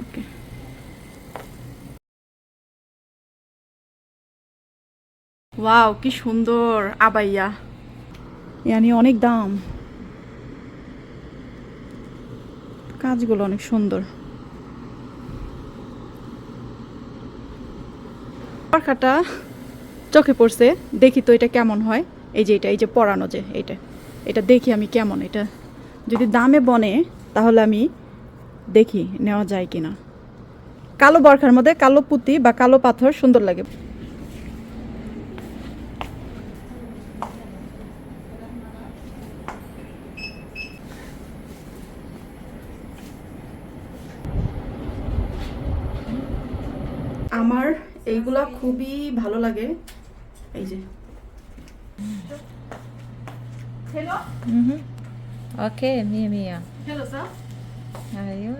Okay wow কি সুন্দর, আবাইয়া। ইয়ানি, অনেক দাম। কাজগুলো অনেক সুন্দর। পাখাটা চোখে পড়ছে, দেখি তো এটা কেমন হয়। এই যে এটা, এই যে পরানো যে, এইটা। এটা দেখি আমি কেমন, এটা যদি দামে বনে, তাহলে আমি দেখি নেওয়া যায় কি না কালো বরখার মধ্যে কালো পুঁতি বা কালো পাথর সুন্দর লাগে আমার এইগুলা খুবই ভালো লাগে এই যে hello hmm -hmm. Okay, Mia Mia. Hello. أيوه.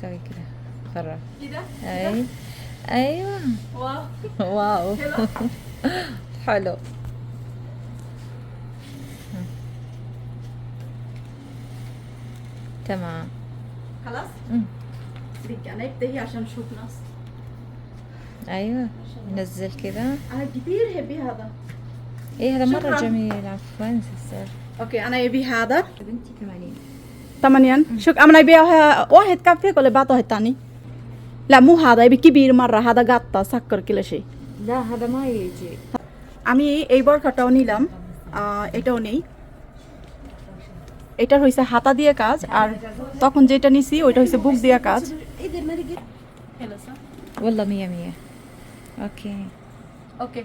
سوي كده. خرج كده؟ أي. أيوه. واو. واو. حلو. تمام. خلاص؟ أمم. بالجنب ده عشان نشوف ناس. أيوه. نزل كده. أنا كتير هبي هذا. إيه هذا شكراً. جميل. عفوا أوكي أنا يبي هذا. بنتي 80 ثمانيا شوف انا يبيها واحد كافي ولا بعض واحد تاني لا مو هذا يبي كبير مرة هذا قطة سكر كل شيء لا هذا ما يجي আমি এই বরখাটাও নিলাম আহ, এটাও নেই এটার হয়েছে হাতা দিয়ে কাজ আর তখন যেটা নিছি ওইটা হয়েছে বুক দিয়ে কাজ والله مية مية اوكي ওকে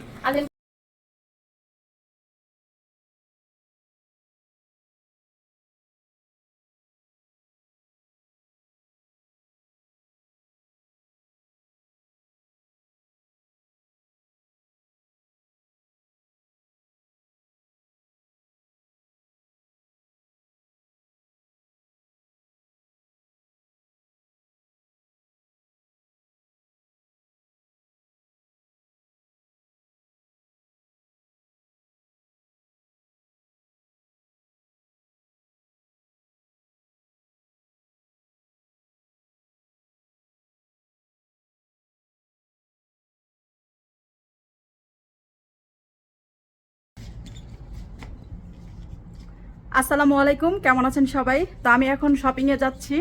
আসসালামু আলাইকুম কেমন আছেন সবাই? তো আমি এখন শপিংয়ে যাচ্ছি।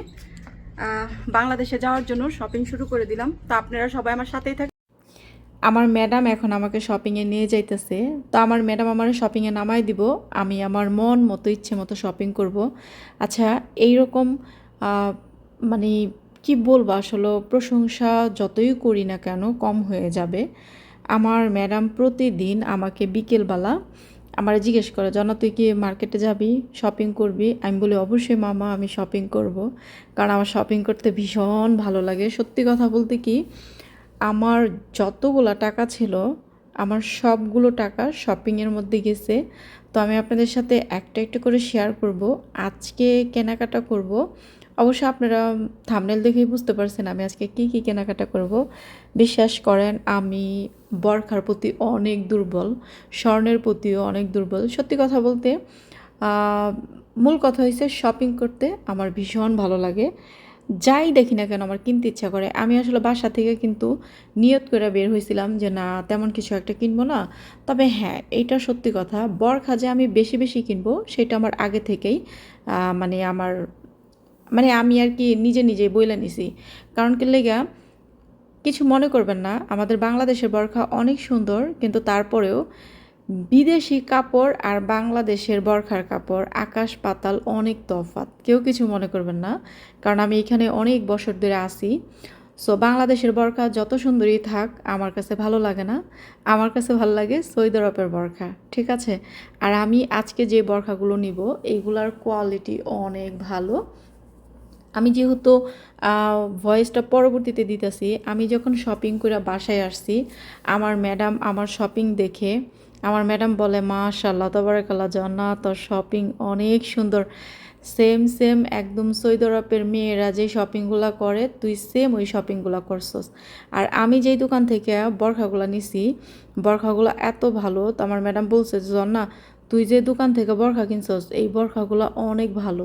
বাংলাদেশে যাওয়ার জন্য শপিং শুরু করে দিলাম। তো আপনারা সবাই আমার সাথেই থাকেন আমার ম্যাডাম এখন আমাকে শপিংয়ে নিয়ে যাইতেছে। তো আমার ম্যাডাম আমার শপিংয়ে নামাই দিব। আমি আমার মন মতো ইচ্ছে মতো শপিং করব। আচ্ছা এইরকম আহ, মানে কি বলব? আসলে প্রশংসা যতই করি না কেন কম হয়ে যাবে। আমার ম্যাডাম প্রতিদিন আমাকে বিকেলবেলা আমার জিজ্ঞেস করে জানা তুই কি মার্কেটে যাবি? শপিং করবি? আমি বলি, অবশ্যই মামা, আমি শপিং করব। কারণ আমার শপিং করতে ভীষণ ভালো লাগে। সত্যি কথা বলতে কি, আমার যতগুলো টাকা ছিল, আমার সবগুলো টাকা শপিংয়ের মধ্যে গেছে। তো আমি আপনাদের সাথে একটা একটা করে শেয়ার করব। আজকে কেনাকাটা করব। অবশ্য আপনারা থামনেল দেখেই বুঝতে পারছেন আমি আজকে কি কি কেনাকাটা করব। বিশ্বাস করেন, আমি বরখার প্রতি অনেক দুর্বল, স্বর্ণের প্রতিও অনেক দুর্বল। সত্যি কথা বলতে মূল কথা হয়েছে শপিং করতে আমার ভীষণ ভালো লাগে। যাই দেখি না কেন আমার কিনতে ইচ্ছা করে। আমি আসলে বাসা থেকে কিন্তু নিয়ত করে বের হয়েছিলাম যে, না, তেমন কিছু একটা কিনবো না। তবে হ্যাঁ এটা সত্যি কথা। বরখা যে আমি বেশি বেশি কিনবো, সেটা আমার আগে থেকেই মানে আমার মানে আমি আর কি নিজে নিজেই বইলে নিছি। কারণ কি লেগা, কিছু মনে করবেন না, আমাদের বাংলাদেশের বরখা অনেক সুন্দর, কিন্তু তারপরেও বিদেশি কাপড় আর বাংলাদেশের বরখার কাপড় আকাশ পাতাল অনেক তফাৎ। কেউ কিছু মনে করবেন না, কারণ আমি এখানে অনেক বছর ধরে আসি সো বাংলাদেশের বরখা যত সুন্দরই থাক, আমার কাছে ভালো লাগে না। আমার কাছে ভালো লাগে সৌদি আরবের বরখা, ঠিক আছে? আর আমি আজকে যে বরখাগুলো নিব এইগুলার কোয়ালিটি অনেক ভালো। আমি যেহেতু ভয়েসটা পরবর্তীতে দিতেছি, আমি যখন শপিং করে বাসায় আসছি, আমার ম্যাডাম আমার শপিং দেখে, আমার ম্যাডাম বলে মাশাল্লাহ তবরাকাল্লাহ জন্না তোর শপিং অনেক সুন্দর। সেম সেম একদম সৈদ আরবের মেয়েরা যে শপিংগুলো করে, তুই সেম ওই শপিংগুলো করছস। আর আমি যেই দোকান থেকে বরখাগুলো নিছি, বরখাগুলো এত ভালো, তো আমার ম্যাডাম বলছে জন্না তুই যে দোকান থেকে বরখা কিনছস, এই বরখাগুলো অনেক ভালো।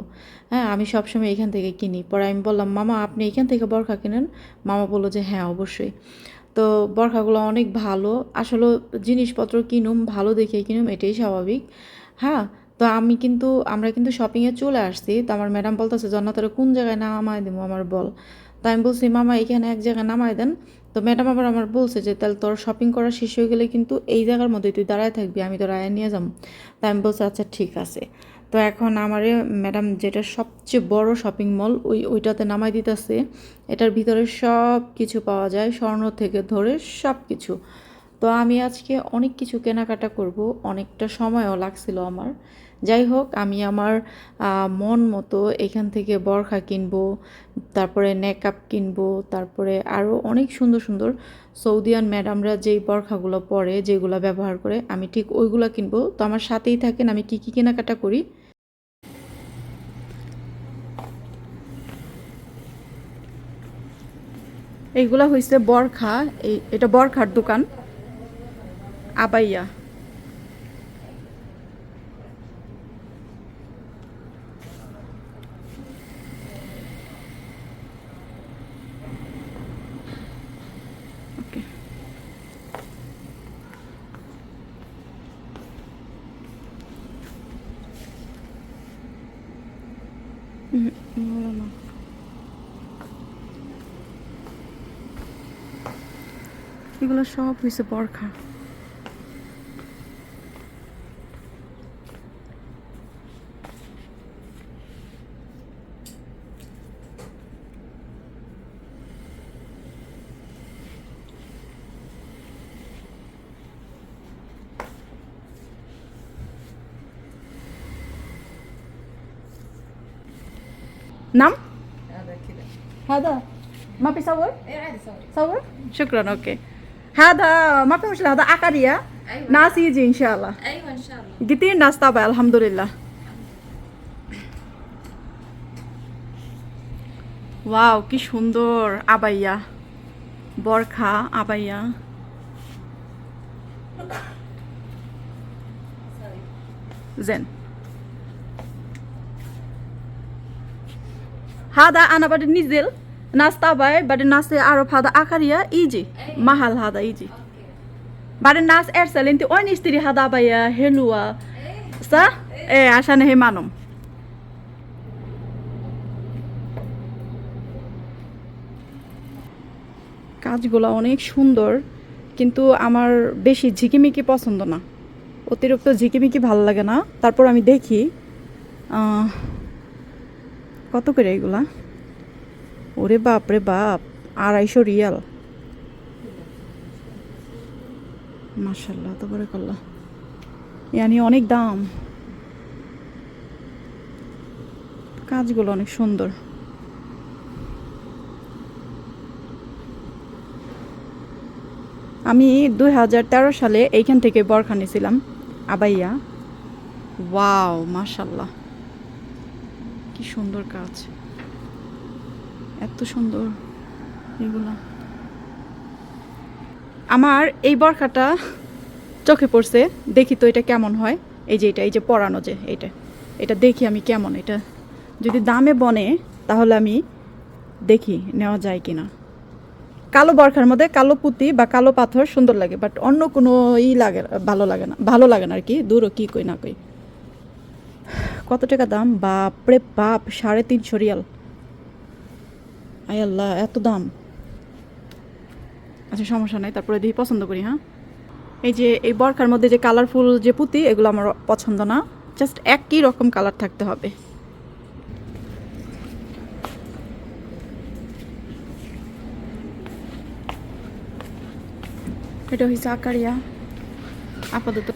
হ্যাঁ আমি সবসময় এখান থেকে কিনি। পরে আমি বললাম, মামা, আপনি এখান থেকে বরখা কিনেন? মামা বলল যে হ্যাঁ অবশ্যই। তো বরখাগুলো অনেক ভালো। আসলে জিনিসপত্র কিনুম, ভালো দেখে কিনুম, এটাই স্বাভাবিক। হ্যাঁ তো আমি কিন্তু, আমরা কিন্তু শপিংয়ে চলে আসছি। তো আমার ম্যাডাম বলতেছে জন্নাতরে কোন জায়গায় নামাই দেবো আমার বল? তো আমি বলছি, মামা, এখানে এক জায়গায় নামাই দেন। তো ম্যাডাম আবার আমার বলছে যে, তাহলে তোর শপিং করা শেষ হয়ে গেলে কিন্তু এই জায়গার মধ্যে তুই দাঁড়ায় থাকবি, আমি তোর আয়া নিয়ে যাব। তাই আমি বলছি আচ্ছা ঠিক আছে। তো এখন আমারে ম্যাডাম যেটা সবচেয়ে বড় শপিং মল ওই, ওইটাতে নামাই দিতেছে। এটার ভিতরে সব কিছু পাওয়া যায়, স্বর্ণ থেকে ধরে সব কিছু তো আমি আজকে অনেক কিছু কেনাকাটা করব, অনেকটা সময়ও লাগছিল আমার। যাই হোক, আমি আমার মন মতো এখান থেকে বরখা কিনবো, তারপরে নেকআপ কিনবো, তারপরে আরও অনেক সুন্দর সুন্দর সৌদিয়ান ম্যাডামরা যেই বরখাগুলো পরে, যেগুলো ব্যবহার করে, আমি ঠিক ওইগুলো কিনবো। তো আমার সাথেই থাকেন, আমি কি কী কেনাকাটা করি? এইগুলা হয়েছে বরখা, এই, এটা বরখার দোকান। আবাইয়া। এগুলো সব হয়েছে বরখা। نعم هذا كذا هذا ما بيصور ايه عادي صوري صور شكرا اوكي هذا ما في مشكله هذا عقارية ايوه ناس يجي ان شاء الله ايوه ان شاء الله كتير ناس طبعا الحمد لله ওয়াও কি সুন্দর আবাইয়া বরখা আবাইয়া হাদা আনা বাড়ি নিজেল, নাস্তা বাই বাড়ির নাচে আরও ফাদা আকারিয়া, ইজি। মাহাল হাদা, ইজি। বাড়ির নাচ এর সেলেন তি অন স্ত্রী হাদা বাইয়া, হেলুয়া। সা? এ, আশা নেহে মানম। কাজগুলো অনেক সুন্দর, কিন্তু আমার বেশি ঝিকিমিকি পছন্দ না। অতিরিক্ত ঝিকিমিকি ভালো লাগে না। তারপর আমি দেখি কত করে এগুলা? ওরে বাপ রে বাপ, আড়াইশো রিয়াল। মার্শাল্লাহ তো করে করলা ইয়ানি অনেক দাম। কাজগুলো অনেক সুন্দর। আমি দুই হাজার তেরো সালে এইখান থেকে বরখা নিয়েছিলাম আবাইয়া। ওয়াও মাশাল্লাহ কি সুন্দর কাজ। এত সুন্দর এগুলা। আমার এই বরখাটা চোখে পড়ছে, দেখি তো এটা কেমন হয়। এই যে এটা, এই যে পরানো যে এটা এটা দেখি আমি কেমন। এটা যদি দামে বনে, তাহলে আমি দেখি নেওয়া যায় কি না কালো বরখার মধ্যে কালো পুঁতি বা কালো পাথর সুন্দর লাগে বাট অন্য কোনো ই লাগে, ভালো লাগে না, ভালো লাগে না আর কি, দূরও কি কই না কই। কত টাকা দাম? বাপরে বাপ, সাড়ে তিনশো রিয়াল। আয় আল্লাহ এত দাম। আচ্ছা সমস্যা নাই, তারপরে দিয়ে পছন্দ করি হ্যাঁ? এই যে, এই বরখার মধ্যে যে কালারফুল যে পুঁতি, এগুলো আমার পছন্দ না। জাস্ট একই রকম কালার থাকতে হবে। এটা হয়েছে আকারিয়া। আপাতত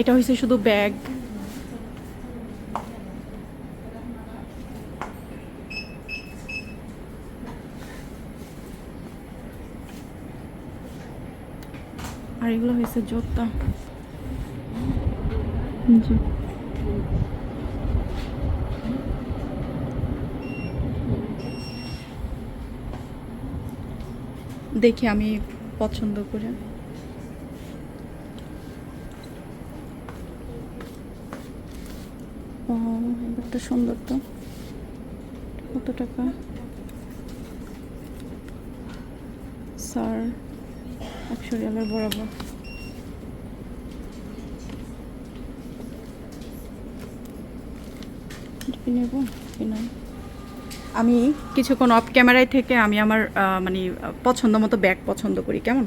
এটা হয়েছে শুধু ব্যাগ। আর এগুলো হয়েছে জোতা। জি। দেখি আমি পছন্দ করে। এবারটা সুন্দর তো। কত টাকা? স্যার, একশো রিয়ালের বরাবর। আমি কিছুক্ষণ অফ ক্যামেরায় থেকে আমি আমার মানে পছন্দ মতো ব্যাগ পছন্দ করি, কেমন?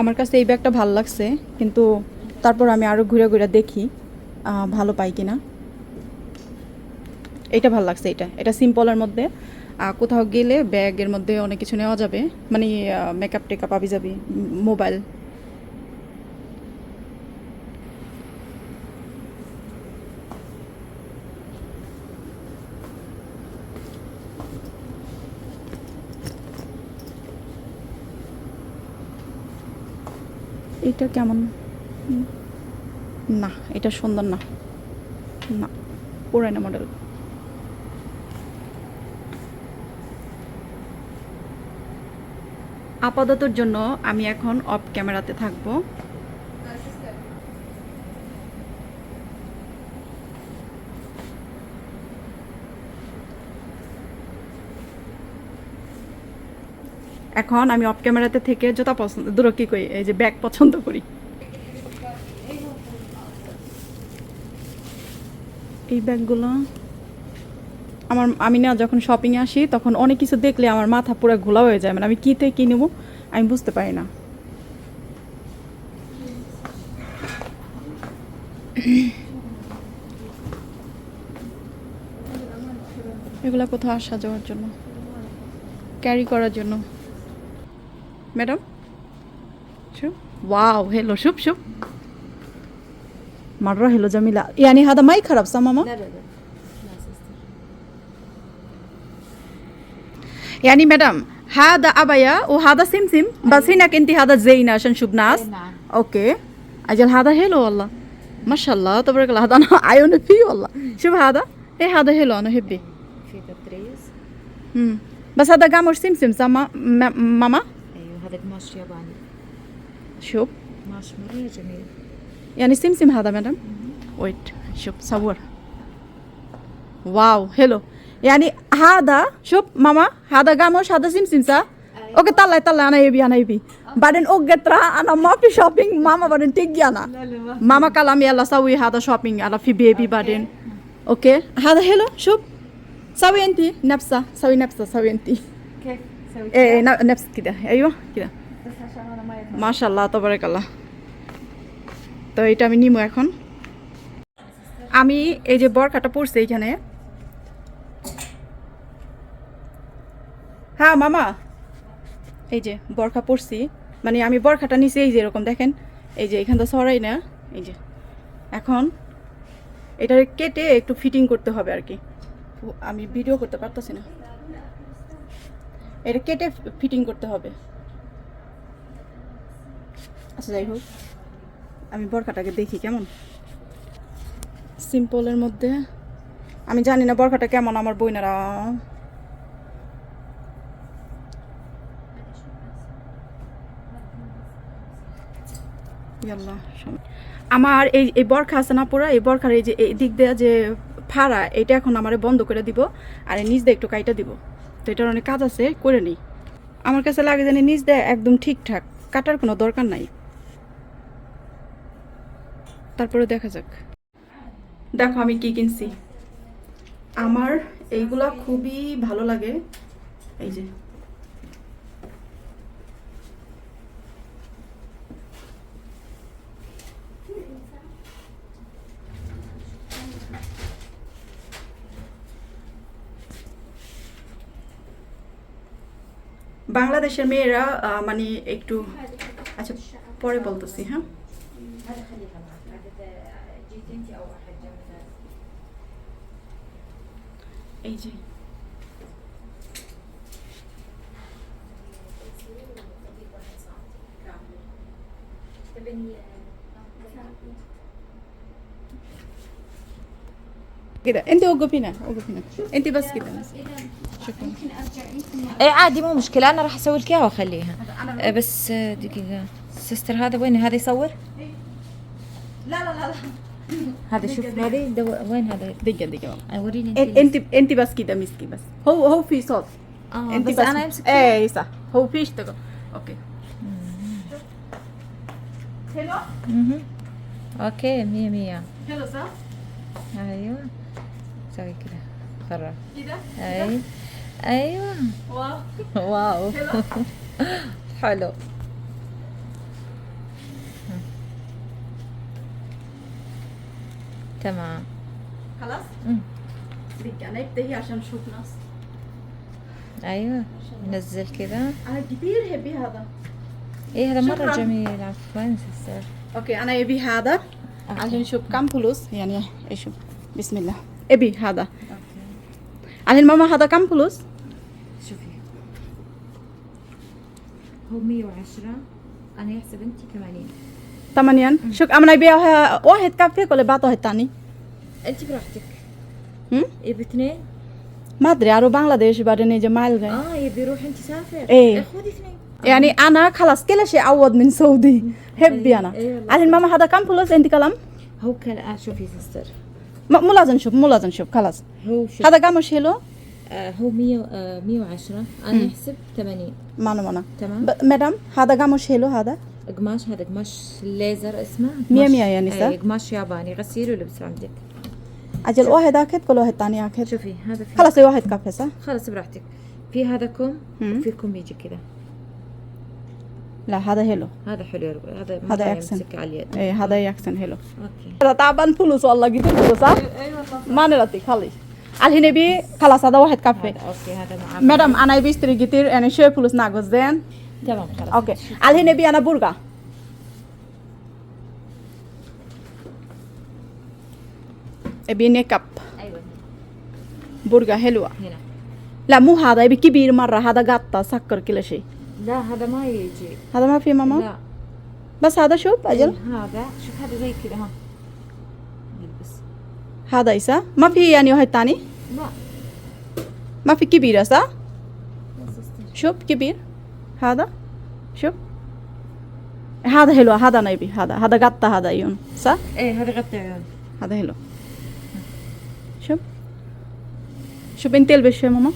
আমার কাছে এই ব্যাগটা ভালো লাগছে, কিন্তু তারপর আমি আরও ঘুরে ঘুরে দেখি ভালো পাই কিনা। এটা ভালো লাগছে এটা। এটা সিম্পলের মধ্যে কোথাও গেলে ব্যাগের মধ্যে অনেক কিছু নেওয়া যাবে। মানে মেকআপ টেকআপ আবি যাবি মোবাইল এটা কেমন। না, এটা সুন্দর না। না, পুরানো মডেল আপাততর জন্য আমি এখন অফ ক্যামেরাতে থাকব। এখন আমি অফ ক্যামেরাতে থেকে জুতা পছন্দ দূর কি করি, এই যে ব্যাগ পছন্দ করি। এই ব্যাগগুলো। আমার, আমি না যখন শপিংয়ে আসি, তখন অনেক কিছু দেখলে আমার মাথা পুরো ঘোলা হয়ে যায়। মানে আমি কীতে কী নেব, আমি বুঝতে পারি না। এগুলো কোথাও আসা যাওয়ার জন্য। ক্যারি করার জন্য। Madam wow hello Shubho Shubho مرة هلو جميلة يعني هذا ما يخرب صح ماما؟ لا لا لا لا سيستر يعني مدام هذا أبايا وهذا سمسم بس هناك أنت هذا زينة عشان نشوف ناس إيه نعم. أوكي أجل هذا حلو والله ما شاء الله تبارك الله هذا أنا عيوني فيه والله شوف هذا إيه هذا حلو أنا هبي في تطريز مم. بس هذا قاموش سمسم صح ما- ما- ماما ايوه هذا قماش ياباني شوف قماش مرة جميل يعني سمسم هذا مدام ويت شوف صور واو حلو يعني هذا شوف ماما هذا قاموش هذا سمسم صح اوكي طلع طلع انا يبي انا يبي بعدين اوكي ترى انا ما في شوبينج ماما بعدين تيجي انا ماما قال لهم يلا سوي هذا شوبينج انا في بيبي بعدين اوكي هذا حلو شوف سوي انت نفسه سوي نفسه سوي انت كيف سوي ايه نفس كده ايوه كده ما شاء الله تبارك الله তো এটা আমি নিমো এখন। আমি এই যে বরখাটা পড়ছি এইখানে। হ্যাঁ মামা। এই যে বরখা পড়ছি মানে আমি বরখাটা নিছি এই যে এরকম, দেখেন। এই যে এখানটা সরাই না, এই যে। এখন এটা কেটে একটু ফিটিং করতে হবে আর কি। আমি ভিডিও করতে পারতেছি না। এটা কেটে ফিটিং করতে হবে। আচ্ছা যাই হোক। আমি বরখাটাকে দেখি কেমন। সিম্পলের মধ্যে। আমি জানি না বরখাটা কেমন আমার বইনারা আমার এই এই বরখা আছে না পুরা, এই বরখার এই যে, এই দিক দিয়ে যে ফাড়া এটা এখন আমার বন্ধ করে দিব, আর নিচ দিয়ে একটু কাইটা দিব। তো এটার অনেক কাজ আছে, করে নিই। আমার কাছে লাগে জানি নিচ দিয়ে একদম ঠিকঠাক, কাটার কোনো দরকার নাই। তারপরে দেখা যাক। দেখো আমি কি কিনছি। আমার এইগুলা খুবই ভালো লাগে। এই যে। বাংলাদেশের মেয়েরা মানে একটু আচ্ছা পরে বলতেছি হ্যাঁ? انت اي جي كده. انت وقفي هنا وقفي هنا. انت بس كده. شكرا. اي عادي مو مشكلة. أنا راح أسوي لك اياها واخليها بس دقيقة. سيستر هذا وين؟ هذا يصور؟ اي لا لا لا هذا شوف هذه دو... وين هذا؟ دقيقة آه، وريني أنت انت انت بس كده مسكي بس. هو هو في صوت. آه انت بس, بس أنا أمسك إيه صح. هو في اشتغل أوكي. حلو مهم. أوكي مية مية. حلو صح أيوه. سوي كذا فرع كده؟ أي. أيوه. واو. واو. حلو. تمام. خلاص؟ مم. دقيقة أنا ابتدي عشان نشوف ناس. أيوه. نزل كذا أنا كثير هبي هذا. إيه هذا شكراً. جميل. عفوا أوكي أنا ابي هذا. عشان نشوف كم فلوس. يعني إيش بسم الله. ابي هذا. على ماما هذا كم فلوس؟ شوفي. هو 110 أنا يحسب أنت 80 ثمانية شوف انا ابي واحد كافي ولا بعد واحد ثاني أنت براحتك هم يبي اثنين ما ادري ارو بنغلاديش بعدين يجي معي اه يبي يروح انت سافر إيه. خذي اثنين يعني انا خلاص كل شيء اعوض من سعودي هبي انا إيه والله. على ماما هذا كم فلوس انت كلام هو كلا آه شوفي سيستر ما- مو لازم نشوف مو لازم نشوف خلاص هو شوف هذا كم شيلو آه هو 100 آه 110 انا احسب 80 ما ما تمام ب- مدام هذا كم شيلو هذا قماش هذا قماش ليزر اسمه. مية مية يعني صح؟ اي قماش ياباني غسيل ولبس عندك. أجل واحد آكل ولا واحد ثاني آكل. شوفي هذا في خلاص واحد كافي صح؟ خلاص براحتك. في هذا كم. وفي كم يجي كذا. لا هذا هيلو. هذا حلو يا هذا هذا. يمسك على اليد. إيه هذا يكسن هيلو. أوكي. هذا تعبان فلوس والله قد فلوس صح ما نرتي خلي. الحين ابي خلاص هذا واحد كافي. أوكي هذا مدام أنا ابي اشتري كتير يعني شوي فلوس ناقص زين؟ تمام خلاص اوكي الحين ابي انا برجر ابي نيك اب ايوه برجر حلوه هنا لا مو هذا ابي كبير مره هذا قطه سكر كل شيء لا هذا ما يجي هذا ما في ماما لا بس هذا شوف اجل إيه، هذا شوف هذا زي كذا ها يلبس هذا إيسا ما في يعني واحد تاني لا ما في كبيرة صح يا سيستر. شوف كبير هذا شوف هذا حلو هذا نبي هذا هذا قطة هذا عيون صح؟ إيه هذا غطي عيون. هذا حلو. شوف شوف انت البس شوي ماما؟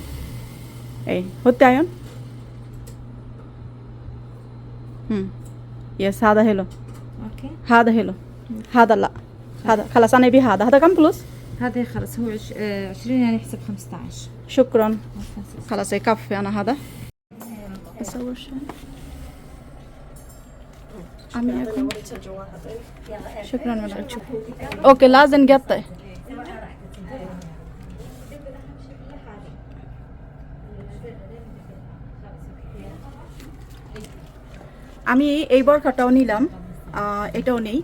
إيه حطي عيون؟ هم. يس هذا حلو. أوكي. هذا حلو. هذا لا. هذا خلاص أنا أبي هذا. هذا كم فلوس هذا خلص هو عش... آه 20 يعني يحسب 15 شكرا. خلاص. يكفي أنا هذا. اصور شيء. আমি এখন শুক্রান ম্যাডাম ওকে লাস্ট দিন আমি এই বরখাটাও নিলাম এটাও নেই।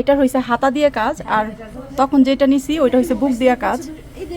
এটা হয়েছে হাতা দিয়ে কাজ আর তখন যেটা নিছি ওইটা হয়েছে বুক দিয়ে কাজ। এই যে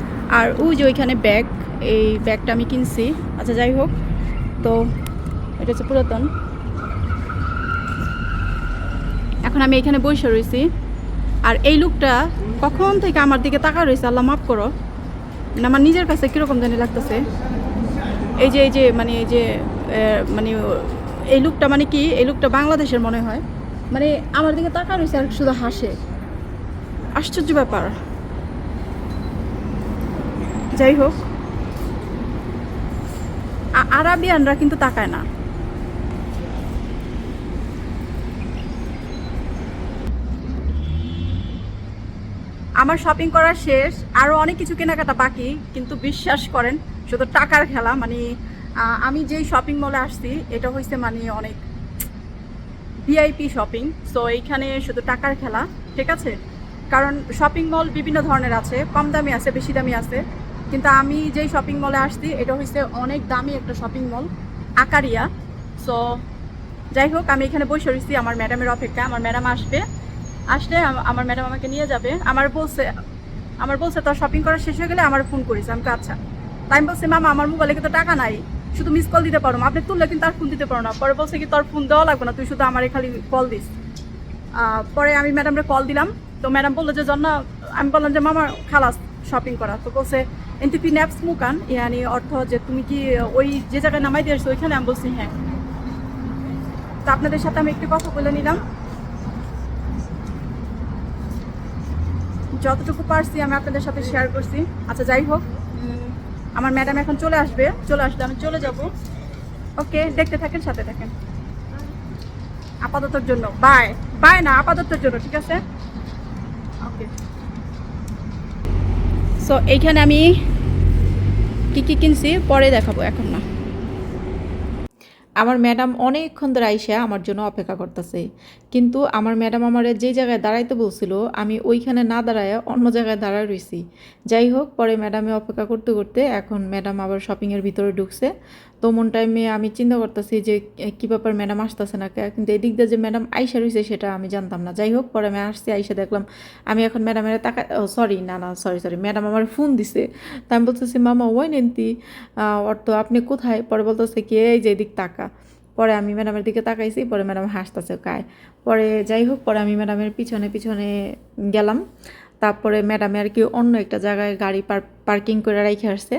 আর ওই যে ওইখানে ব্যাগ, এই ব্যাগটা আমি কিনছি। আচ্ছা যাই হোক। তো এটা হচ্ছে পুরাতন। এখন আমি এখানে বসে রয়েছি আর এই লুকটা কখন থেকে আমার দিকে তাকা রয়েছে আল্লাহ মাফ করো। মানে আমার নিজের কাছে কীরকম জানি লাগতেছে। এই যে এই যে মানে এই যে মানে এই লুকটা মানে কি, এই লুকটা বাংলাদেশের মনে হয়। মানে আমার দিকে তাকা রয়েছে আর শুধু হাসে। আশ্চর্য ব্যাপার। যাই হোক আরাবিয়ানরা কিন্তু তাকায় না। আমার শপিং করা শেষ আরও অনেক কিছু কেনাকাটা বাকি, কিন্তু বিশ্বাস করেন, শুধু টাকার খেলা মানে আমি যেই শপিং মলে আসছি, এটা হয়েছে মানে অনেক ভিআইপি শপিং সো এইখানে শুধু টাকার খেলা, ঠিক আছে? কারণ শপিং মল বিভিন্ন ধরনের আছে, কম দামি আছে, বেশি দামি আছে কিন্তু আমি যেই শপিং মলে আসছি, এটা হচ্ছে অনেক দামি একটা শপিং মল আকারিয়া। সো যাই হোক, আমি এখানে বসে রয়েছি আমার ম্যাডামের অপেক্ষা আমার ম্যাডাম আসবে। আসলে আমার ম্যাডাম আমাকে নিয়ে যাবে। আমার বলছে আমার বলছে, তোর শপিং করা শেষ হয়ে গেলে আমার ফোন করিস। আমি আচ্ছা। তাই আমি বলছি, মামা, আমার মোবাইলে কিন্তু টাকা নাই। শুধু মিস কল দিতে পারো। আপনি তুললে কিন্তু আর ফোন দিতে পারো না। পরে বলছে কি, তোর ফোন দেওয়া লাগবে না, তুই শুধু আমার খালি কল দিস। পরে আমি ম্যাডামরে কল দিলাম। তো ম্যাডাম বলল যে জন্য আমি বললাম যে, মামা, খালাস শপিং করা। তো বলছে এনটি পি ন্যাপস মুকান, ইয়ানি অর্থ যে তুমি কি ওই যে জায়গায় নামাই দিয়েছ ওইখানে আমি বলছি হ্যাঁ। তো আপনাদের সাথে আমি একটু কথা বলে নিলাম। যতটুকু পারছি আমি আপনাদের সাথে শেয়ার করছি। আচ্ছা যাই হোক আমার ম্যাডাম এখন চলে আসবে, চলে আসলে আমি চলে যাব। ওকে, দেখতে থাকেন, সাথে থাকেন। আপাততর জন্য বাই বাই না, আপাততর জন্য, ঠিক আছে? ওকে সো এইখানে আমি কি কি কিনছি পরে দেখাবো, এখন না। আমার ম্যাডাম অনেকক্ষণ ধরে আইসা আমার জন্য অপেক্ষা করতেছে। কিন্তু আমার ম্যাডাম আমার যে জায়গায় দাঁড়াইতে বলছিল, আমি ওইখানে না দাঁড়ায় অন্য জায়গায় দাঁড়ায় রয়েছি যাই হোক, পরে ম্যাডামে অপেক্ষা করতে করতে এখন ম্যাডাম আবার শপিংয়ের ভিতরে ঢুকছে। তো মন টাইমে আমি চিন্তা করতেছি যে কি ব্যাপার ম্যাডাম আসতেছে না? কিন্তু এদিক দিয়ে যে ম্যাডাম আইসা রয়েছে সেটা আমি জানতাম না। যাই হোক, পরে আমি আসছি, আইসা দেখলাম আমি এখন ম্যাডামের টাকা সরি না না সরি সরি ম্যাডাম আমার ফোন দিছে। তা আমি বলতেছি, মামা ওই নেন্তি? অর্থ আপনি কোথায়? পরে বলতেছে কি, এই যে এদিক তাকা। পরে আমি ম্যাডামের দিকে তাকাইছি, পরে ম্যাডাম হাসতেছে, কায়? পরে যাই হোক, পরে আমি ম্যাডামের পিছনে পিছনে গেলাম। তারপরে ম্যাডামে আর কি অন্য একটা জায়গায় গাড়ি পার্কিং করে রেখে আসছে।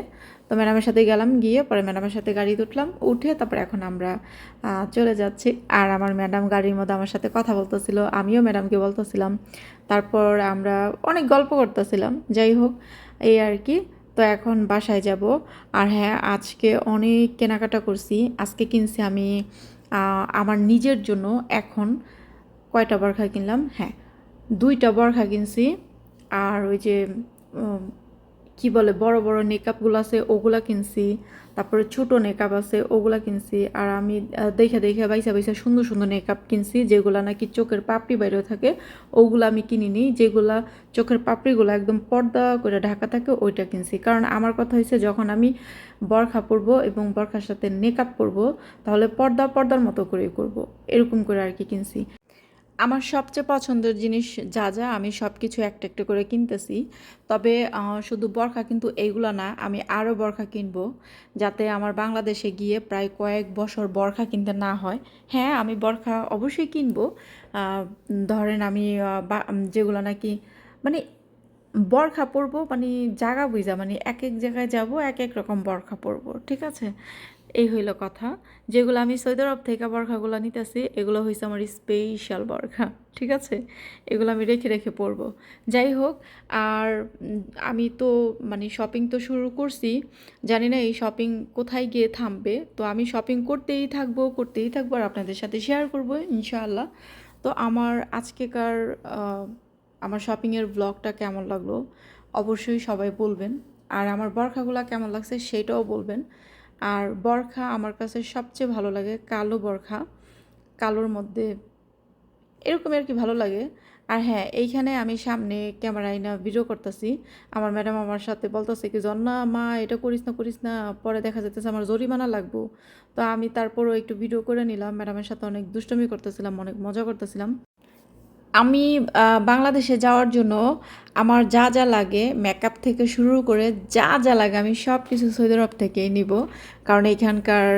তো ম্যাডামের সাথে গেলাম, গিয়ে পরে ম্যাডামের সাথে গাড়ি উঠলাম উঠে তারপরে এখন আমরা চলে যাচ্ছি। আর আমার ম্যাডাম গাড়ির মধ্যে আমার সাথে কথা বলতেছিল, আমিও ম্যাডামকে বলতেছিলাম। তারপর আমরা অনেক গল্প করতেছিলাম, যাই হোক, এই আর কি। তো এখন বাসায় যাব। আর হ্যাঁ আজকে অনেক কেনাকাটা করছি। আজকে কিনছি আমি আমার নিজের জন্য এখন কয়টা বরখা কিনলাম? হ্যাঁ দুইটা বরখা কিনছি। আর ওই যে কি বলে, বড় বড় নেকআপগুলো আছে, ওগুলা কিনছি। তারপরে ছোট নেকআপ আছে, ওগুলা কিনছি। আর আমি দেখে দেখে, বাইসা বাইসা সুন্দর সুন্দর নেকআপ কিনছি, যেগুলা নাকি চোখের পাপড়ি বাইরে থাকে, ওগুলো আমি কিনিনি। যেগুলা চোখের পাপড়িগুলো একদম পর্দা করে ঢাকা থাকে, ওইটা কিনছি। কারণ আমার কথা হয়েছে যখন আমি বরখা পরবো এবং বরখার সাথে নেকআপ পরবো, তাহলে পর্দা পর্দার মতো করে করব। এরকম করে আর কি কিনছি। আমার সবচেয়ে পছন্দের জিনিস যা যা আমি সব কিছু একটা একটা করে কিনতেছি। তবে শুধু বরখা কিন্তু এইগুলো না, আমি আরও বরখা কিনবো, যাতে আমার বাংলাদেশে গিয়ে প্রায় কয়েক বছর বরখা কিনতে না হয়। হ্যাঁ আমি বরখা অবশ্যই কিনব। ধরেন আমি যেগুলো নাকি মানে বরখা পরবো মানে জায়গা বুঝা মানে এক এক জায়গায় যাব, এক এক রকম বরখা পরবো, ঠিক আছে? এই হইল কথা। যেগুলো আমি সৌদি আরব থেকে বরখাগুলো নিতেছি, এগুলো হয়েছে আমার স্পেশাল বরখা, ঠিক আছে? এগুলো আমি রেখে রেখে পরবো। যাই হোক, আর আমি তো মানে শপিং তো শুরু করছি। জানি না এই শপিং কোথায় গিয়ে থামবে। তো আমি শপিং করতেই থাকব করতেই থাকব আর আপনাদের সাথে শেয়ার করব, ইনশাআল্লাহ। তো আমার আজকেকার আমার শপিংয়ের ব্লগটা কেমন লাগল? অবশ্যই সবাই বলবেন। আর আমার বরখাগুলো কেমন লাগছে সেটাও বলবেন। আর বরখা আমার কাছে সবচেয়ে ভালো লাগে কালো বরখা। কালোর মধ্যে এরকমই আর কি ভালো লাগে। আর হ্যাঁ এইখানে আমি সামনে ক্যামেরায় না ভিডিও করতেছি। আমার ম্যাডাম আমার সাথে বলতেছে কি, জন্না, মা, এটা করিস না করিস না, পরে দেখা যেতেছে আমার জরিমানা লাগবো। তো আমি তারপরও একটু ভিডিও করে নিলাম। ম্যাডামের সাথে অনেক দুষ্টমি করতেছিলাম, অনেক মজা করতেছিলাম। আমি বাংলাদেশে যাওয়ার জন্য আমার যা যা লাগে মেকআপ থেকে শুরু করে যা যা লাগে আমি সব কিছু সৌদি আরব থেকেই নিব। কারণ এখানকার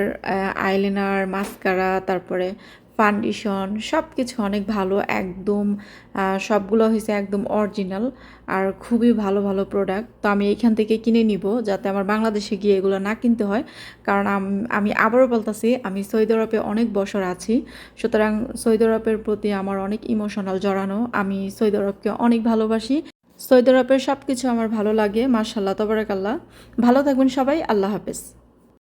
আইলাইনার মাস্কারা তারপরে ফাউন্ডেশন সব কিছু অনেক ভালো, একদম সবগুলো হয়েছে একদম অরিজিনাল আর খুবই ভালো ভালো প্রোডাক্ট তো আমি এইখান থেকে কিনে নিব যাতে আমার বাংলাদেশে গিয়ে এগুলো না কিনতে হয়। কারণ আমি আবারও বলতেছি, আমি সৌদি আরবে অনেক বছর আছি। সুতরাং সৌদি আরবের প্রতি আমার অনেক ইমোশনাল জড়ানো। আমি সৌদি আরবকে অনেক ভালোবাসি। সৌদি আরবের সব কিছু আমার ভালো লাগে। মার্শাল্লাহ তবরাকাল্লাহ। ভালো থাকবেন সবাই। আল্লাহ হাফেজ।